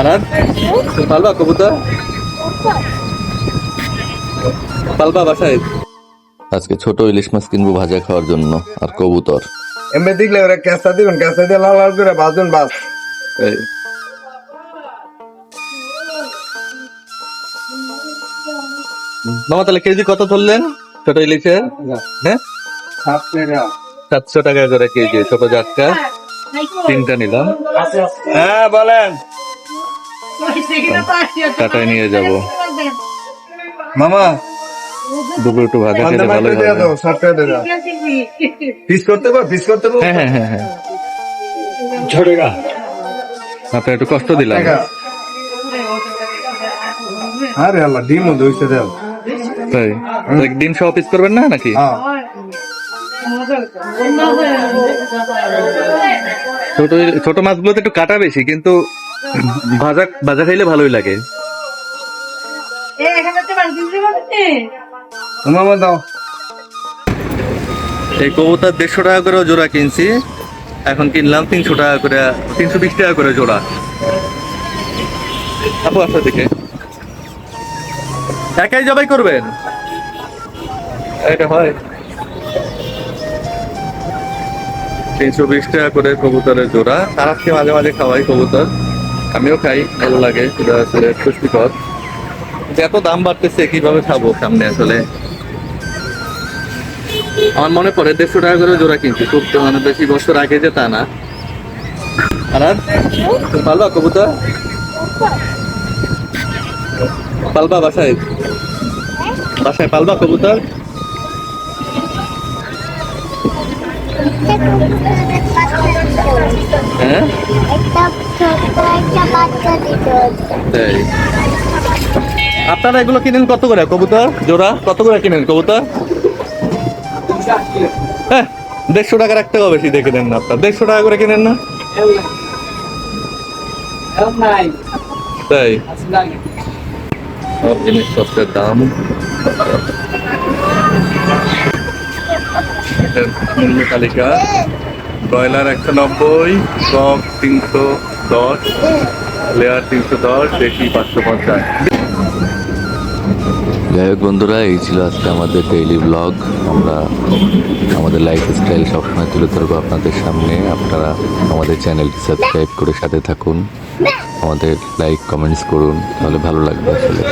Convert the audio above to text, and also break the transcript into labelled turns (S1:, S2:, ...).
S1: আনার পালবা কবুতর? পালবা বাসায়? আজকে ছোট ইলিশ মাছ কিনবো ভাজা খাওয়ার জন্য আর কবুতর।
S2: এমনি দেখলে ওরা ক্যাঁচা দিবেন ক্যাঁচা দিয়ে লাল লাল করে বাজুন বাস।
S1: মামা তাহলে কেজি কত ধরলেন ছোট ইলিশের? হ্যাঁ? সাতশো টাকা করে কেজি ছোট জাটকা তিনটা নিলাম।
S2: হ্যাঁ বলেন।
S1: টাটায় নিয়ে যাব।
S2: মামা
S1: দুপুর একটু ভাজা
S2: দিয়ে দাও পিস করতে পারো পিস করতে পারো।
S1: হ্যাঁ হ্যাঁ হ্যাঁ হ্যাঁ। আপনার একটু কষ্ট দিলাম।
S2: আরে আল্লাহ ডিমও দইছে দাও
S1: তাই? ডিম সহ পিস করবেন না নাকি?
S2: হ্যাঁ।
S1: ছোট ছোট মাছগুলোতে একটু কাটা বেশি কিন্তু ভাজা ভাজা খাইলে ভালোই লাগে।
S2: মামা দাও।
S1: এই কবুতর দেড়শো টাকা করে জোড়া কিনছি। এখন কিনলাম তিনশো টাকা করে তিনশো বিশ টাকা করে জোড়া। আপু আসো দিকে একাই জবাই করবেন? এটা হয়। তিনশো বিশ টাকা করে কবুতরের জোড়া। তার আজকে মাঝে মাঝে খাওয়াই কবুতর। আমিও খাই, ভালো লাগে। সেটা আসলে পুষ্টিকর। এত দাম বাড়তেছে, কীভাবে খাব সামনে আসলে? আমার মনে পড়ে, দেড়শো টাকা করে জোড়া কিনছি। খুব তো মানে বেশি বছর আগে যে তা না। আর? পালবা কবুতর? পালবা বাসায়? বাসায় পালবা কবুতর? হ্যাঁ? তাই আপনারা এগুলো কিনেন কত করে কবুতর? জোড়া কত করে কিনেন কবুতর? হ্যাঁ দেড়শো টাকা রাখতে হবে বেশি দেখে দেন না আপনার। দেড়শো টাকা করে কিনেন না? তাই। সব জিনিসপত্রের দাম। এর মূল্য তালিকা। ব্রয়লার একশো নব্বই, কক তিনশো দশ, লেয়ার তিনশো দশ, দেশি পাঁচশো পঞ্চাশ। যাই হোক বন্ধুরা, এই ছিল আজকে আমাদের ডেইলি ব্লগ আমরা আমাদের লাইফ স্টাইল সবসময় তুলে ধরবো আপনাদের সামনে। আপনারা আমাদের চ্যানেলটি সাবস্ক্রাইব করে সাথে থাকুন। আমাদের লাইক কমেন্টস করুন, তাহলে ভালো লাগবে আসলে।